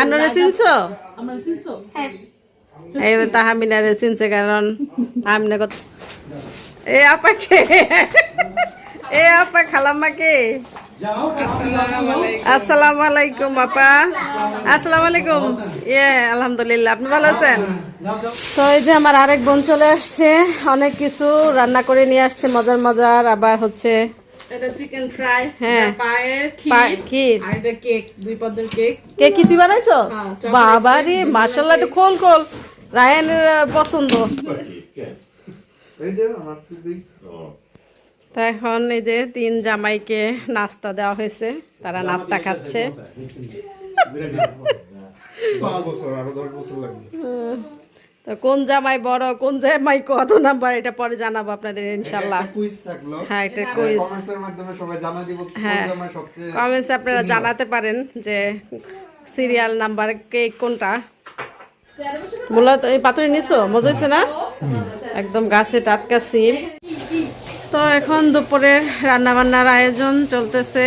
আনুরে চিনছো এই তাহামিনারে চিনছে কারণ কত এ আপাকে এ আপা খালাম্মাকে আসসালামু আলাইকুম আপা আসসালামু আলাইকুম ইয়ে আলহামদুলিল্লাহ আপনি ভালো আছেন তো এই যে আমার আরেক বোন চলে আসছে অনেক কিছু রান্না করে নিয়ে আসছে মজার মজার আবার হচ্ছে এটা চিকেন ফ্রাই হ্যাঁ। পায়ে পায়ে ক্ষীর। ক্ষীর। আর এটা কেক দুই পদের কেক কে কি তুই বানাইছো? হ্যাঁ, বাবা রে খোল খোল। রায়ানের পছন্দ। এই যে আমার খুবই তো এখন এই যে তিন জামাইকে নাস্তা দেওয়া হয়েছে তারা নাস্তা খাচ্ছে। বছর আরও দশ বছর লাগবে। তো কোন জামাই বড় কোন জামাই কত নাম্বার এটা পরে জানাব আপনাদের ইনশাল্লাহ। কুইজ থাকল। হ্যাঁ এটা কুইজ কমেন্টসের মাধ্যমে সবাই জানা দিব কোন হ্যাঁ। জামাই সবচেয়ে কমেন্টস আপনারা জানাতে পারেন যে সিরিয়াল নাম্বার কে কোনটা। মূলত এই পাথরে নিছো? মজা হয়েছে না? একদম গাছে টাটকা সিম। তো এখন দুপুরে রান্না বান্নার আয়োজন চলতেছে।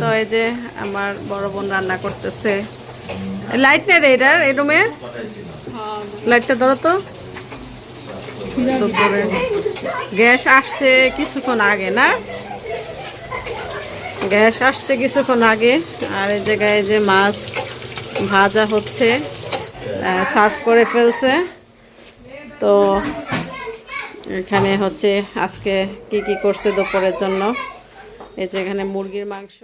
তো এই যে আমার বড় বোন রান্না করতেছে। লাইট নেই রে এটার এই রুমে লাইটটা ধরো তো। গ্যাস আসছে কিছুক্ষণ আগে, না? গ্যাস আসছে কিছুক্ষণ আগে, আর এই জায়গায় যে মাছ ভাজা হচ্ছে সার্ভ করে ফেলছে। তো এখানে হচ্ছে আজকে কি কি করছে দুপুরের জন্য। এই যে এখানে মুরগির মাংস।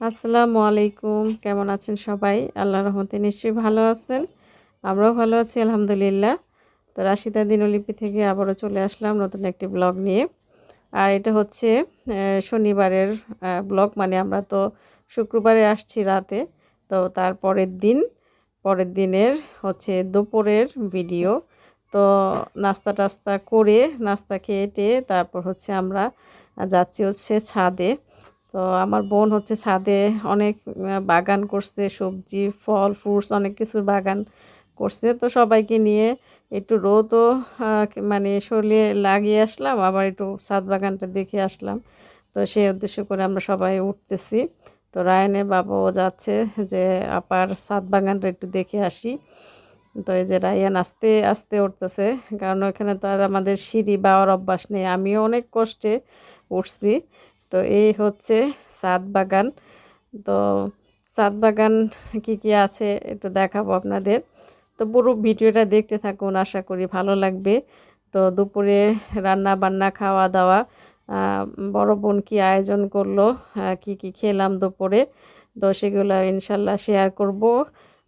আসসালামু আলাইকুম, কেমন আছেন সবাই? আল্লাহ রহমতে নিশ্চয়ই ভালো আছেন। আমরাও ভালো আছি, আলহামদুলিল্লাহ। তো রাশিদা দিনলিপি থেকে আবারও চলে আসলাম নতুন একটি ব্লগ নিয়ে। আর এটা হচ্ছে শনিবারের ব্লগ মানে আমরা তো শুক্রবারে আসছি রাতে। তো তার পরের দিন, পরের দিনের হচ্ছে দুপুরের ভিডিও। তো নাস্তা টাস্তা করে নাস্তা খেয়ে টেয়ে তারপর হচ্ছে আমরা যাচ্ছি হচ্ছে ছাদে। তো আমার বোন হচ্ছে ছাদে অনেক বাগান করছে, সবজি, ফল, ফ্রুটস, অনেক কিছুর বাগান করছে। তো সবাইকে নিয়ে একটু রোদও মানে শরীরে লাগিয়ে আসলাম, আবার একটু ছাদ বাগানটা দেখে আসলাম। তো সেই উদ্দেশ্য করে আমরা সবাই উঠতেছি। তো রায়নের বাবাও যাচ্ছে যে আপার ছাদ বাগানটা একটু দেখে আসি। তো এই যে রায়ান আস্তে আস্তে উঠতেছে, কারণ ওখানে তো আর আমাদের সিঁড়ি বাওয়ার অভ্যাস নেই। আমিও অনেক কষ্টে উঠছি। তো এই হচ্ছে ছাদ বাগান। তো ছাদ বাগান কি কি আছে একটু দেখাবো আপনাদের। তো পুরো ভিডিওটা দেখতে থাকুন, আশা করি ভালো লাগবে। তো দুপুরে রান্না বান্না খাওয়া দাওয়া বড় বোন কি আয়োজন করল কি কি খেলাম দুপুরে, তো সেগুলো ইনশাল্লাহ শেয়ার করব।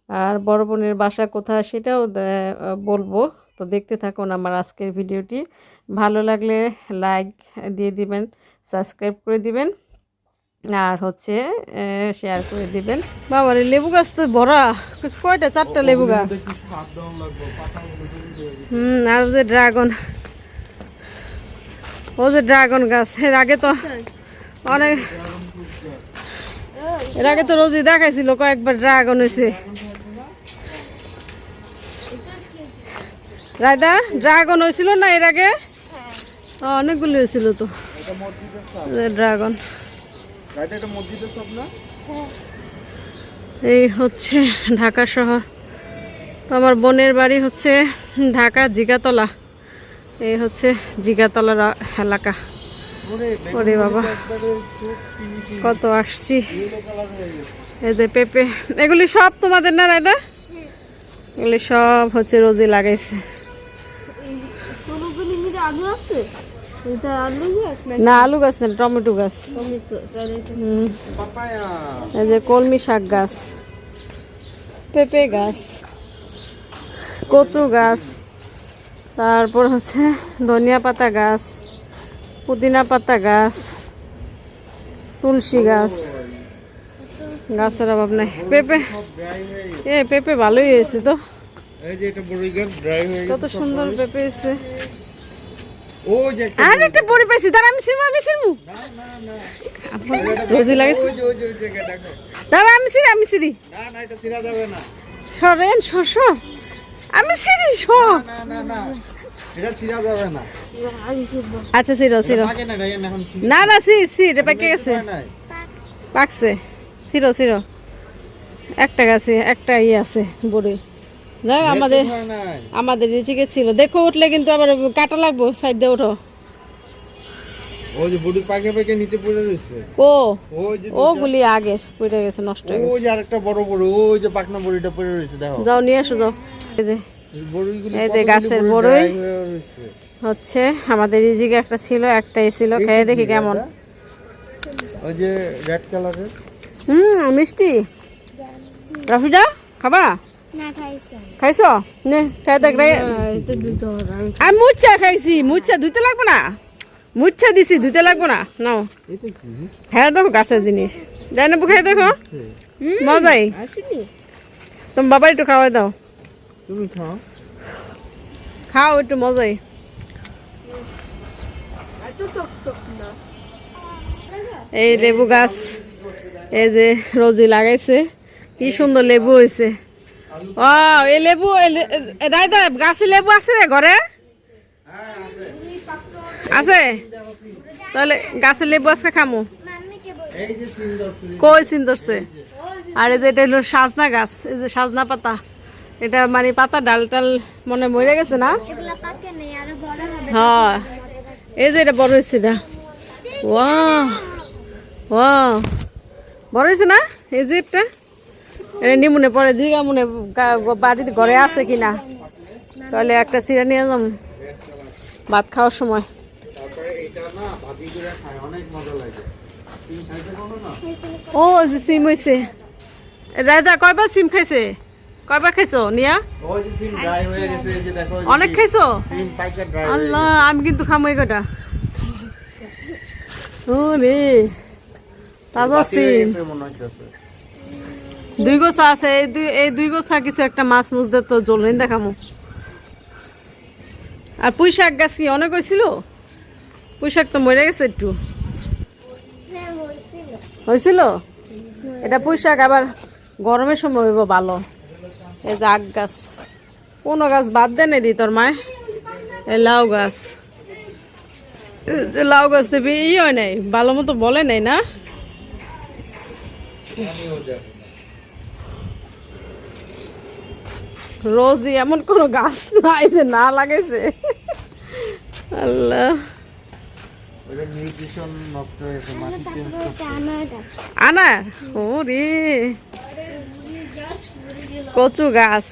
আর বড় বোনের বাসা কোথায় সেটাও বলব। তো দেখতে থাকুন আমার আজকের ভিডিওটি। ভালো লাগলে লাইক দিয়ে দিবেন সাবস্ক্রাইব করে দিবেন। আর হচ্ছে শেয়ার করে দিবেন। বাবার লেবু গাছ তো ভরা। কয়টা চারটা লেবু গাছ? হুম আর যে ড্রাগন ও যে ড্রাগন গাছ এর আগে তো অনেক এর আগে তো রোজই দেখাইছিল কয়েকবার ড্রাগন হয়েছে রায়দা ড্রাগন হয়েছিল না এর আগে? ও, অনেকগুলো হয়েছিল তো। ড্রাগন। রাইট এটা মসজিদের সব না? এই হচ্ছে ঢাকা শহর। তো আমার বোনের বাড়ি হচ্ছে ঢাকা জিগাতলা। এই হচ্ছে জিগাতলার এলাকা। ওরে বাবা কত আসছি। যে পেঁপে এগুলি সব তোমাদের না রায়দা? এগুলি সব হচ্ছে রোজি লাগাইছে। এটা আলু গাছ না আলু গাছ না টমেটো গাছ। টমেটো তাহলে এটা হুম, পাপায়া। এই যে কলমি শাক গাছ পেঁপে গাছ কচু গাছ তারপর হচ্ছে ধনিয়া পাতা গাছ পুদিনা পাতা গাছ তুলসী গাছ গাছের অভাব নাই। পেঁপে এ পেঁপে ভালোই হয়েছে তো। এই যে এটা বড়ই গাছ ড্রাই হয়ে কত সুন্দর পেঁপে একটা আর একটা বড়ি পাইছি আমি রোজি লাগিস? দাঁড়া আমি সিরি আমি সিরি। সরেন সর সর। আমি সিরি সর। আচ্ছা সিরো সিরো। না না পেকে গেছে। পাকছে। সিরো সিরো। একটা গাছে একটা ইয়ে আছে বড়ি। যাই আমাদের আমাদের রিচিকে ছিল। দেখো উঠলে কিন্তু আবার কাটা লাগবো সাইড দিয়ে ওঠো। ওই যে বুড়ি পাকে পাকে নিচে পড়ে রয়েছে। ও ওই যে ও গুলি আগের পড়ে গেছে নষ্ট হয়ে গেছে। ওই যে আরেকটা বড় বড় ওই যে পাকনা বড়িটা পড়ে রয়েছে দেখো। যাও নিয়ে আসো যাও। এই যে এই যে গাছের বড়ই। হচ্ছে আমাদের একটা ছিল একটাই ছিল। খেয়ে দেখি কেমন। ওই যে রেড কালারের হুম মিষ্টি। খাবা? খাইছে। খাইছো? নে খেয়ে দেখ আমি মুচ্ছা খাইছি মুচ্ছা ধুইতে লাগবো না? মুচ্ছা দিছি ধুইতে লাগবো না? নাও। হ্যাঁ দেখো গাছের জিনিস। যাই না খাই দেখো মজাই তুমি বাবা একটু খাওয়াই দাও। তুমি খাও। খাও একটু মজাই এই লেবু গাছ এই যে রোজি লাগাইছে কি সুন্দর লেবু হয়েছে ও এই লেবু রায়দা গাছে লেবু আছে রে ঘরে? আছে? তাহলে গাছের লেবু আজকে খামু। কই সিন ধরছে? আর এই যে এটা হলো সাজনা গাছ এই যে সাজনা পাতা। এটা মানে পাতা ডাল টাল মনে মরে গেছে না? হ্যাঁ। এই যে এটা বড় হয়েছে এটা। ওয়া ওয়া বড় হয়েছে না? এই যে এটা? নিমুনে পরে দিঘা মনে বাড়িতে ঘরে আছে কিনা। তাহলে একটা চিরা নিয়ে যাম ভাত খাওয়ার সময়। ও যে সিম হয়েছে রায়দা কয়বার সিম খাইছে? কয়বার খাইছো নিয়া? অনেক খাইছো? আল্লাহ আমি কিন্তু খামো এই কটা। ও রে তাজা সিম। মনে দুই গোছা আছে, এই দুই এই দুই গোছা কিছু একটা মাছ মুছ দে তো জলদিন দেখামো। আর পুঁই শাক গাছ কি অনেক হয়েছিল? পুঁই শাক তো মরে গেছে একটু। হয়েছিল? এটা পুঁই শাক আবার গরমের সময় হইব ভালো। এই যে আগ গাছ। কোনো গাছ বাদ দেন দি তোর মায়। এই লাউ গাছ। লাউ গাছ দেবে ই হয় নাই, ভালো মতো বলে নাই না? রোজই এমন কোনো গাছ নাই যে না লাগাইছে। আল্লাহ। আনার ও রে কচু গাছ।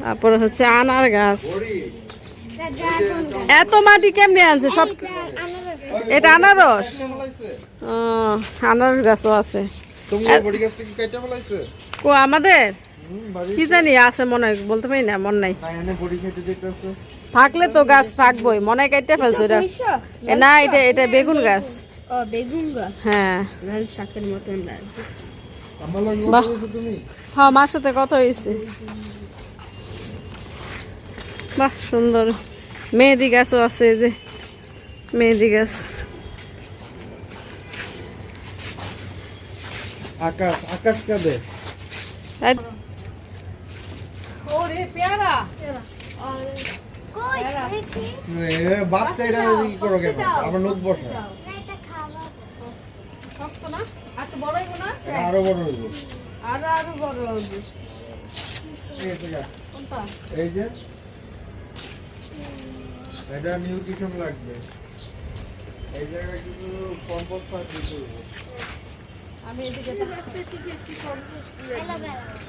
তারপরে হচ্ছে আনার গাছ। এত মাটি কেমনে আনছে? সব এটা আনারস? ও, আনারস গাছও আছে। আমাদের? কি জানি আছে মনে হয় বলতে পারি না মন নাই। তাই এনে বড়ি খেতে দেখতেছো থাকলে তো গাছ থাকবোই মনে হয় কেটে ফেলছো এটা। না এটা এটা বেগুন গাছ। ও বেগুন গাছ। হ্যাঁ। শাকের মতন। হ্যাঁ মার সাথে কথা হয়েছে? বাহ সুন্দর। মেহেদি গাছও আছে যে। মেহেদি গাছ। আকাশ আকাশ কাঁদে ওরে পেয়ারা? বাচ্চা এটা কি করো কেন? আবার লোক বসা। শক্ত না? আচ্ছা বড় হইব না? আরও বড় হইব আরও আরও বড় হবে এই যে এই যে। এটা নিউট্রিশন লাগবে। এই জায়গায় কিছু কম্পোস্ট সার দিতে হবে আমি এদিকে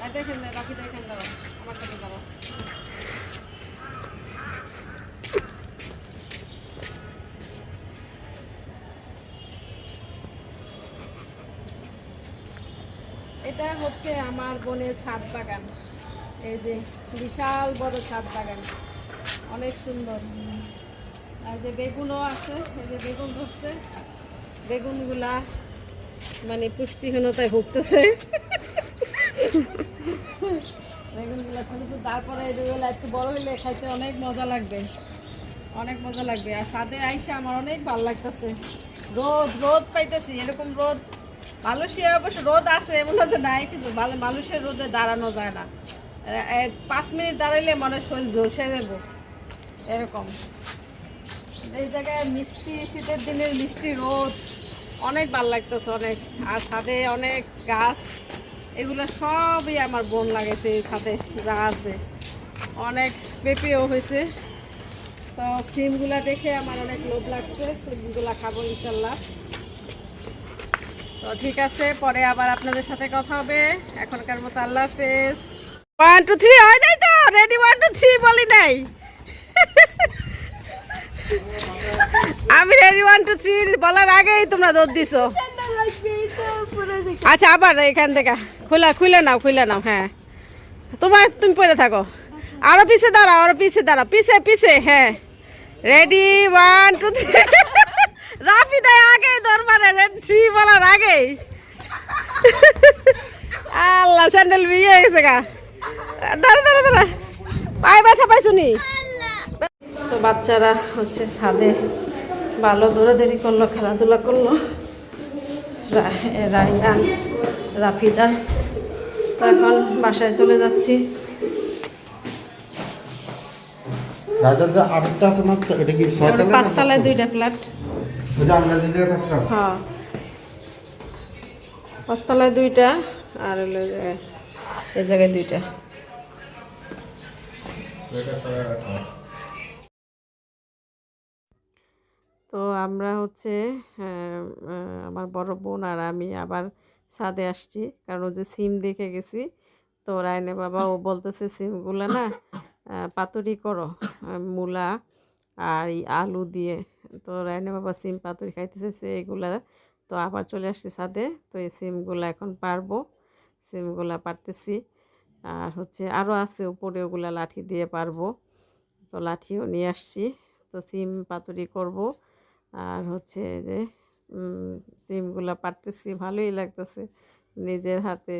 এই দেখেন না, রাখি দেখেন দাও আমার সাথে দাও এটা হচ্ছে আমার বোনের ছাদ বাগান। এই যে বিশাল বড় ছাদ বাগান। অনেক সুন্দর। আর যে বেগুনও আছে এই যে বেগুন ধরছে। বেগুনগুলা মানে পুষ্টিহীনতায় ভুগতেছে। বেগুনগুলা ছোট ছোট, তারপরে একটু বড় হইলে খাইতে অনেক মজা লাগবে। অনেক মজা লাগবে। আর সাদে আইসা আমার অনেক ভালো লাগতেছে। রোদ রোদ পাইতেছি, এরকম রোদ। মালয়েশিয়া অবশ্য রোদ আছে, এমন যে নাই, কিন্তু মানুষের রোদে দাঁড়ানো যায় না। পাঁচ মিনিট দাঁড়াইলে মনে শরীর ঝলসে যাব। এরকম। এই জায়গায় মিষ্টি, শীতের দিনের মিষ্টি রোদ। অনেক ভালো লাগতেছে, অনেক। আর ছাদে অনেক গাছ, এগুলো সবই আমার বোন লাগাইছে এই সাথে যা আছে। অনেক পেঁপেও হয়েছে। তো সিমগুলা দেখে আমার অনেক লোভ লাগছে, সিমগুলা খাব ইনশাল্লাহ। তো ঠিক আছে, পরে আবার আপনাদের সাথে কথা হবে। এখনকার মতো আল্লাহ হাফেজ। ওয়ান টু থ্রি হয় নাই তো? রেডি ওয়ান টু থ্রি বলি নাই? আমি রেডি ওয়ান টু থ্রি বলার আগেই তোমরা দৌড় দিছো। আচ্ছা আবার এখান থেকে। খুলে খুলে নাও খুলে নাও হ্যাঁ। তোমার, তুমি পড়ে থাকো। আরও পিছে দাঁড়াও, আরও পিছে দাঁড়াও। পিছে পিছে হ্যাঁ। Ready one two three Rafi দেয় আগে দরবারে থ্রি বলার আগেই। আল্লাহ স্যান্ডেল বিয়ে গেছে গা। দাঁড়া দাঁড়া দাঁড়া। পায়ে ব্যথা পাইছো নি? তো বাচ্চারা হচ্ছে ছাদে ভালো দৌড়াদৌড়ি করল খেলাধুলা করল। রা- রায়হান রাফিদা। তো এখন বাসায় চলে যাচ্ছি। পাঁচতলায় দুইটা ফ্ল্যাট। হ্যাঁ। পাঁচতলায় দুইটা আর হলো এই জায়গায় দুইটা। আমরা হচ্ছে আমার বড় বোন আর আমি আবার ছাদে আসছি। কারণ ও যে সিম দেখে গেছি। তো রায়নে বাবা, ও বলতেছে, সিমগুলো না পাতুরি করো মূলা আর এই আলু দিয়ে। তো রায়নে বাবা সিম পাতুরি খাইতেছে এগুলা তো আবার চলে আসছি ছাদে। তো এই সিমগুলো এখন পারব, সিমগুলা পারতেছি। আর হচ্ছে আরও আছে উপরে ওগুলা লাঠি দিয়ে পারব। তো লাঠিও নিয়ে আসছি। তো সিম পাতুরি করব। আর হচ্ছে যে সিমগুলা পারতেছি ভালোই লাগতেছে। নিজের হাতে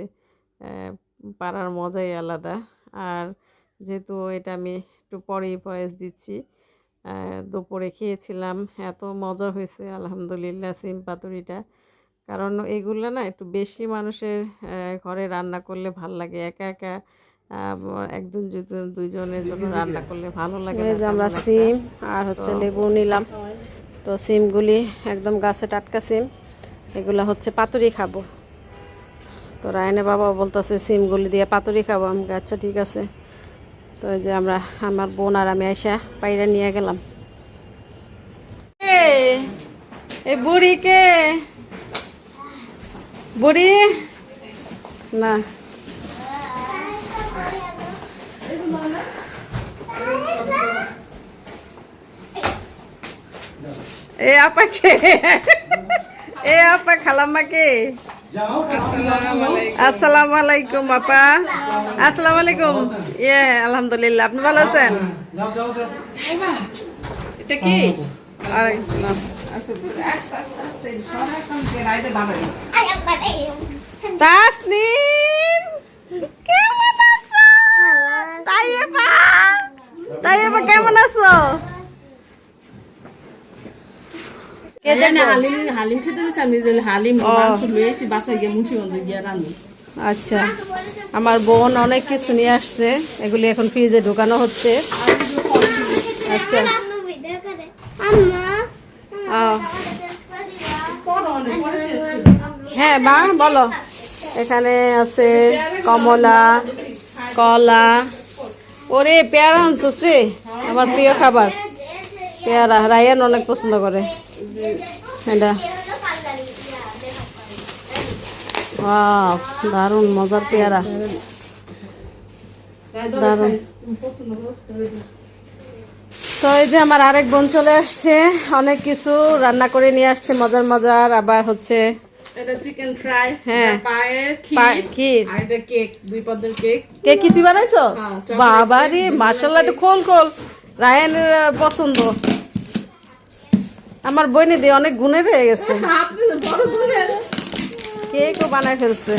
পারার মজাই আলাদা। আর যেহেতু এটা আমি একটু পরেই বয়স দিচ্ছি দুপুরে খেয়েছিলাম এত মজা হয়েছে আলহামদুলিল্লাহ সিম পাতুরিটা। কারণ এগুলো না একটু বেশি মানুষের ঘরে রান্না করলে ভালো লাগে। একা একা একজন দুইজনের জন্য রান্না করলে ভালো লাগে যে আমরা সিম আর হচ্ছে লেবু নিলাম। তো সিমগুলি একদম গাছে টাটকা সিম। এগুলো হচ্ছে পাতুরি খাব। তো রায়নে বাবা বলতেছে, সিমগুলি দিয়ে পাতুরি খাব। আমি আচ্ছা ঠিক আছে। তো যে আমরা, আমার বোন আর আমি আইসা পাইরে নিয়ে গেলাম। এই বুড়িকে বুড়ি? না। এ আপাকে এ আপা খালাম্মাকে আসসালামু আলাইকুম আপা। আসসালামু আলাইকুম। ইয়ে আলহামদুলিল্লাহ। আপনি ভালো আছেন? এটা কি? তাসনিম কেমন আছো? তাইবা তাইবা কেমন আছো কে এখানে দেখো? হালিম হালিম খেতে গেছে আমি যে হালিম মাংস লয়েছি বাসায় গিয়ে মুন্সিগঞ্জে গিয়ে রান্নি। আচ্ছা। আমার বোন অনেক কিছু নিয়ে আসছে এগুলি এখন ফ্রিজে ঢোকানো হচ্ছে। আচ্ছা। হ্যাঁ মা বলো। এখানে আছে কমলা কলা। ওরে পেয়ারা আনছোস রে আমার প্রিয় খাবার। পেয়ারা রায়ান অনেক পছন্দ করে। এটা। দারুণ মজার পেয়ারা। দারুণ। তো এই যে আমার আরেক বোন চলে আসছে অনেক কিছু রান্না করে নিয়ে আসছে মজার মজার আবার হচ্ছে চিকেন ফ্রাই হ্যাঁ। ক্ষীর। আর এটা কেক দুই পদের কেক। কে কি তুই বানাইছো হ্যাঁ, বাবা রে cake। খোল খোল। রায়ানের পছন্দ। আমার বইনে দিয়ে অনেক গুণের হয়ে গেছে। কেকও বানায় ফেলছে?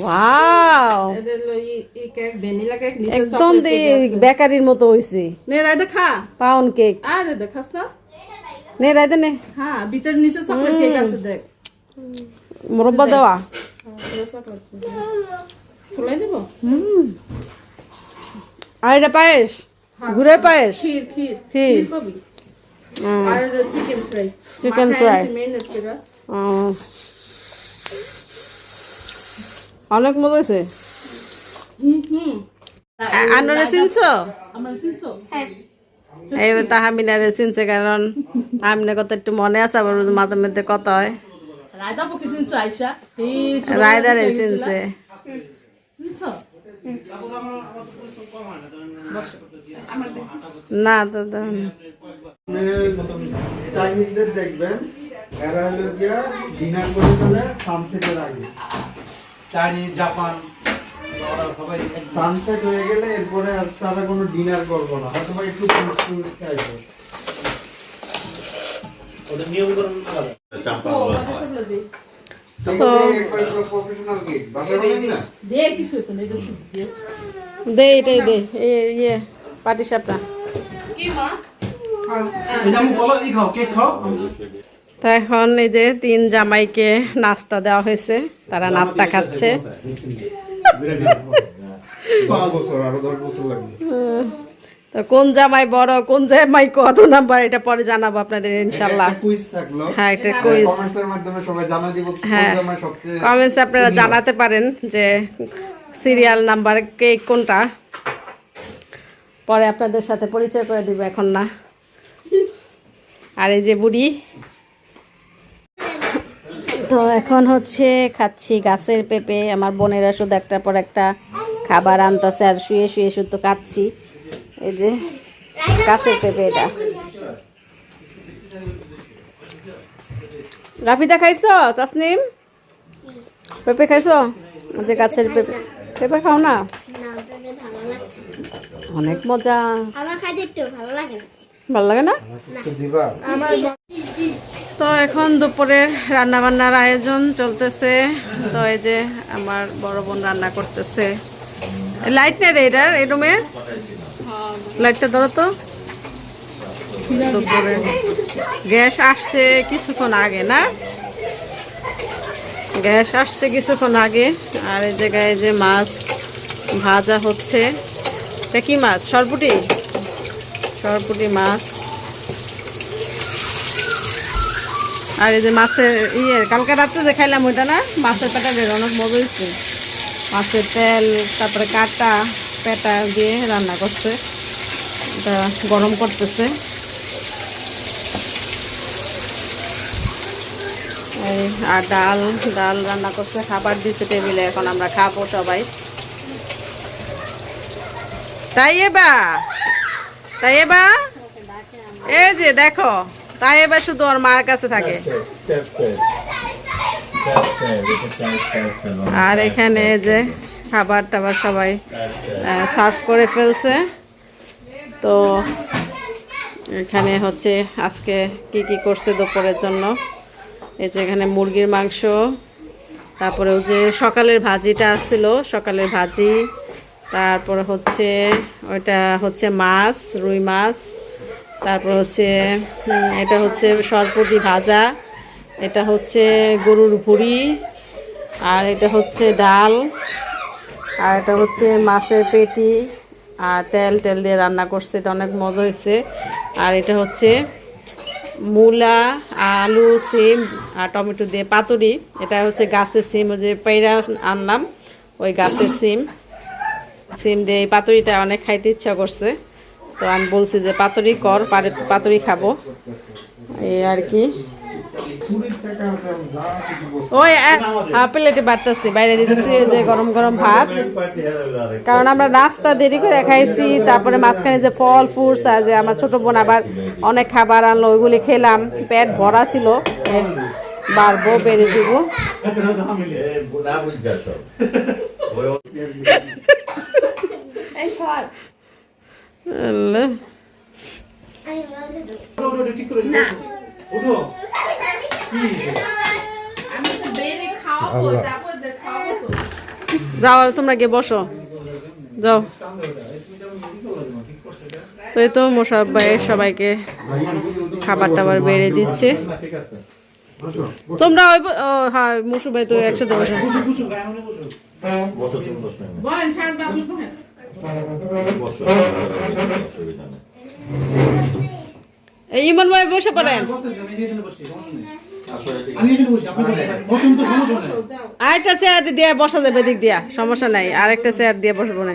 ওয়াও! একদম দি বেকারির মতো হইছে। নে কেক আরে দেখাস না। নে রাইতে নে। হ্যাঁ ভিতরে নিচে চকলেট কেক আছে দেখ। মুরব্বা দেওয়া। আর এটা পায়েস? ঘুরে পায়েস? ক্ষীর ক্ষীর ক্ষীর। ক্ষীর কবি। আর চিকেন ফ্রাই করে ও। অনেক মজা হয়েছে? হুম চিনছো? আমরা চিনছো? এই তাহামিনারে চিনছে কারণ কথা একটু মনে আছে আবার মাঝে মধ্যে কথা হয়। রায়দারে চিনছে। না তো- চাইনিজদের দেখবেন এরা হলো গিয়া ডিনার করে ফেলে সানসেটের আগে। চাইনিজ জাপান সানসেট হয়ে গেলে এরপরে আর তারা কোনো ডিনার করব না হয়তো বা একটু টুরিস্ট খাইবো ওদের। দে এটাই দে ইয়ে। পাটি সাপটা। কি মা? এই যে আমি বলো এই খাও কেক খাও। তো এখন এই যে তিন জামাইকে নাস্তা দেওয়া হয়েছে তারা নাস্তা খাচ্ছে। তো কোন জামাই বড় কোন জামাই কত নাম্বার এটা পরে জানাব আপনাদের ইনশাল্লাহ। হ্যাঁ একটা কুইজ কমেন্টস এর মাধ্যমে সবাই জানা দিব কি কোন হ্যাঁ। কমেন্টস আপনারা জানাতে পারেন যে সিরিয়াল নাম্বার কে কোনটা। পরে আপনাদের সাথে পরিচয় করে দিব এখন না। আর এই যে বুড়ি। তো এখন হচ্ছে খাচ্ছি গাছের পেঁপে, আমার বোনেরা শুধু একটার পর একটা খাবার আনতেছে আর শুয়ে শুয়ে শুধু কাচ্ছি এই যে গাছের পেঁপে এটা। রাফিদা খাইছো? তাসনিম? পেঁপে খাইছো? যে গাছের পেঁপে পেঁপে খাও না। অনেক মজা। আমার খাইতে একটু ভালো লাগে না। ভালো লাগে না? তো এখন দুপুরের রান্না বান্নার আয়োজন চলতেছে। তো এই যে আমার বড় বোন রান্না করতেছে। লাইট নেই রে এটার এই রুমের লাইটটা ধরো তো। দুপুরে। গ্যাস আসছে কিছুক্ষণ আগে না? গ্যাস আসছে কিছুক্ষণ আগে। আর এই জায়গায় যে মাছ ভাজা হচ্ছে। এটা কি মাছ? সরপুটি? সরপুটি মাছ। আর এই যে মাছের ইয়ে কালকে রাত্রে যে খাইলাম ওইটা না, মাছের পেটা বের অনেক মজা হয়েছে। মাছের তেল, তারপরে কাটা, পেটা দিয়ে রান্না করছে। এটা গরম করতেছে। আর ডাল ডাল রান্না করছে, খাবার দিছে টেবিলে, এখন আমরা খাব সবাই। তাই এবা তাই এবা এই যে দেখো তাই এবার শুধু ওর মার কাছে থাকে। আর এখানে যে খাবার টাবার সবাই সার্ভ করে ফেলছে। তো এখানে হচ্ছে আজকে কি কি করছে দুপুরের জন্য? এই যে এখানে মুরগির মাংস, তারপরে ওই যে সকালের ভাজিটা আসছিল, সকালের ভাজি তারপরে হচ্ছে, ওইটা হচ্ছে মাছ, রুই মাছ, তারপর হচ্ছে এটা হচ্ছে সরপুটি ভাজা, এটা হচ্ছে গরুর ভুড়ি, আর এটা হচ্ছে ডাল, আর এটা হচ্ছে মাছের পেটি, আর তেল তেল দিয়ে রান্না করছে, এটা অনেক মজা হয়েছে। আর এটা হচ্ছে মূলা, আলু, সিম, আর টমেটো দিয়ে পাতুরি, এটা হচ্ছে গাছের সিম, ওই যে পেড়া আনলাম, ওই গাছের সিম। সিম দিয়ে এই পাতুরিটা অনেক খাইতে ইচ্ছা করছে। তো আমি বলছি যে পাতুরি কর পাতুরি খাব। এই আর কি। ওই প্লেটে বাইরে দিতেছি যে গরম গরম ভাত। কারণ আমরা নাস্তা দেরি করে খাইছি, তারপরে মাঝখানে যে ফল যে আমার ছোট বোন আবার অনেক খাবার আনলো খেলাম। পেট ভরা ছিল। বাড়বো, বেড়ে দিব। আল্লাহ। যাও আর তোমরা গিয়ে বসো। যাও। তো এই তো মোশারফ ভাই সবাইকে খাবার টাবার বেড়ে দিচ্ছে। তোমরা ওই হ্যাঁ মুসু ভাই তো একসাথে বসো। বসো বসো বসো বলেন ছাড় বাবু বলেন এই ইমন ভাই বসে পড়েন। আরেকটা চেয়ার দিয়ে বসা যাবে দিক দিয়া সমস্যা নাই। আরেকটা চেয়ার দিয়ে বসবো না।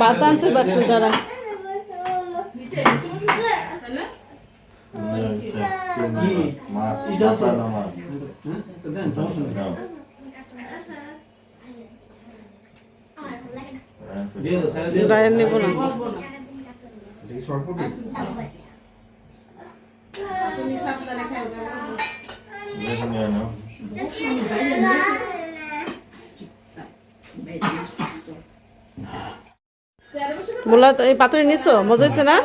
বাতান তো বাটু দাঁড়া রায়ন নেব না বসবো না। মূলা এই পাতুরি নিছো? মজা হয়েছে না?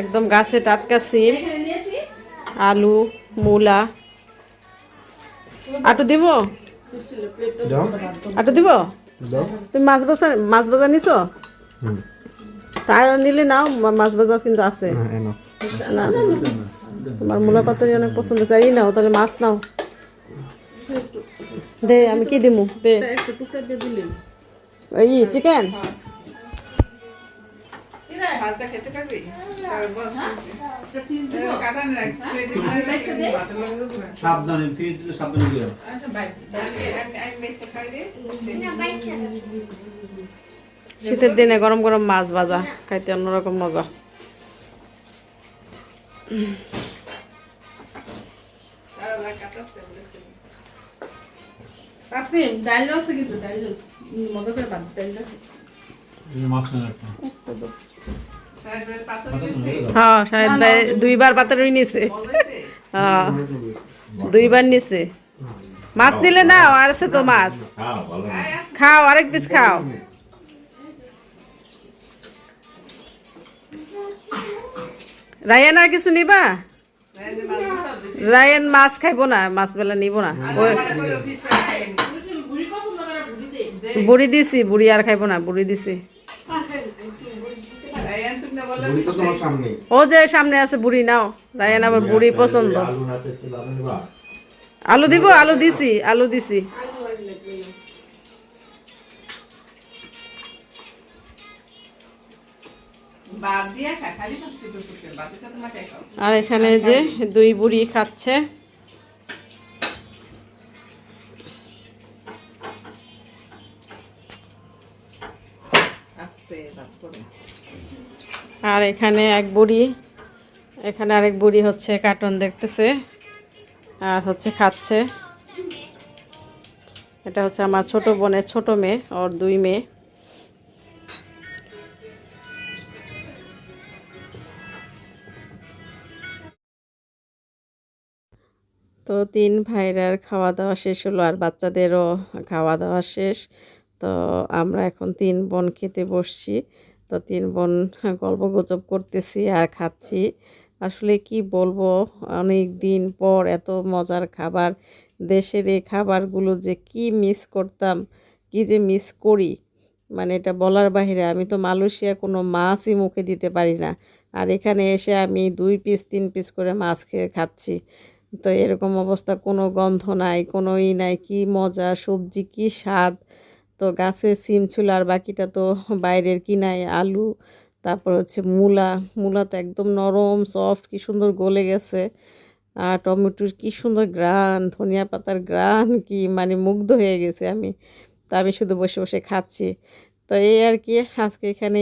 একদম গাছে টাটকা সিম। আলু মূলা। আটু দিব? দাও। আটু দিব? তুমি মাছ ভাজা মাছ ভাজা নিছো? হুম। তার নিলে নাও মাছ ভাজা কিন্তু আছে। হ্যাঁ না তোমার মূলা পাতুরি অনেক পছন্দ হয়েছে। এই নাও তাহলে মাছ নাও। দে আমি কি দিমু? দে। এই চিকেন? খেতে পারবি? না। বেঁচে দে। সাবধানে ফ্রিজ দিলে সাবধানে দিও আচ্ছা শীতের দিনে গরম গরম মাছ ভাজা খাইতে অন্যরকম মজা। আর কাটাছে আছে কিন্তু ডাল মজা করে বাদ ডাল আছে। মাছ না একটা হ্যাঁ শাহেদ ভাই দুইবার পাতুরি নিছে হ্যাঁ দুইবার নিছে মাছ নিলে না আর আছে তো মাছ। খাও আরেক পিস খাও। রায়ান আর কিছু নিবা? রায়ান মাছ খাইবো না মাছ বেলা নিব না। বুড়ি দিছি বুড়ি আর খাইবো না বুড়ি দিছি। ও যে সামনে আছে বুড়ি নাও রায়ান আবার বুড়ি পছন্দ। আলু দিব আলু দিছি আলু দিছি। আর এখানে যে দুই বুড়ি খাচ্ছে আস্তে বাদ করে আর এখানে এক বুড়ি, এখানে আরেক বুড়ি হচ্ছে কার্টুন দেখতেছে আর হচ্ছে খাচ্ছে। এটা হচ্ছে আমার ছোট বোনের ছোট মেয়ে, ওর দুই মেয়ে। তো তিন ভাইরার খাওয়া দাওয়া শেষ হলো আর বাচ্চাদেরও খাওয়া দাওয়া শেষ। তো আমরা এখন তিন বোন খেতে বসছি। তো তিন বোন গল্প গুজব করতেছি আর খাচ্ছি। আসলে কি বলব অনেক দিন পর এত মজার খাবার, দেশের এই খাবারগুলো যে কি মিস করতাম, কি যে মিস করি মানে এটা বলার বাইরে আমি তো মালয়েশিয়া কোনো মাছই মুখে দিতে পারি না। আর এখানে এসে আমি দুই পিস তিন পিস করে মাছ খেয়ে খাচ্ছি। তো এরকম অবস্থা, কোনো গন্ধ নাই, কোনো ই নাই, কি মজা, সবজি কি স্বাদ তো গাছের সিম ছিল আর বাকিটা তো বাইরের কিনাই আলু, তারপর হচ্ছে মূলা। মূলা তো একদম নরম সফট কি সুন্দর গলে গেছে। আর টমেটোর কি সুন্দর গ্রান ধনিয়া পাতার গ্রান কি মানে মুগ্ধ হয়ে গেছে আমি। তা আমি শুধু বসে বসে খাচ্ছি। তো এই আর কি, আজকে এখানে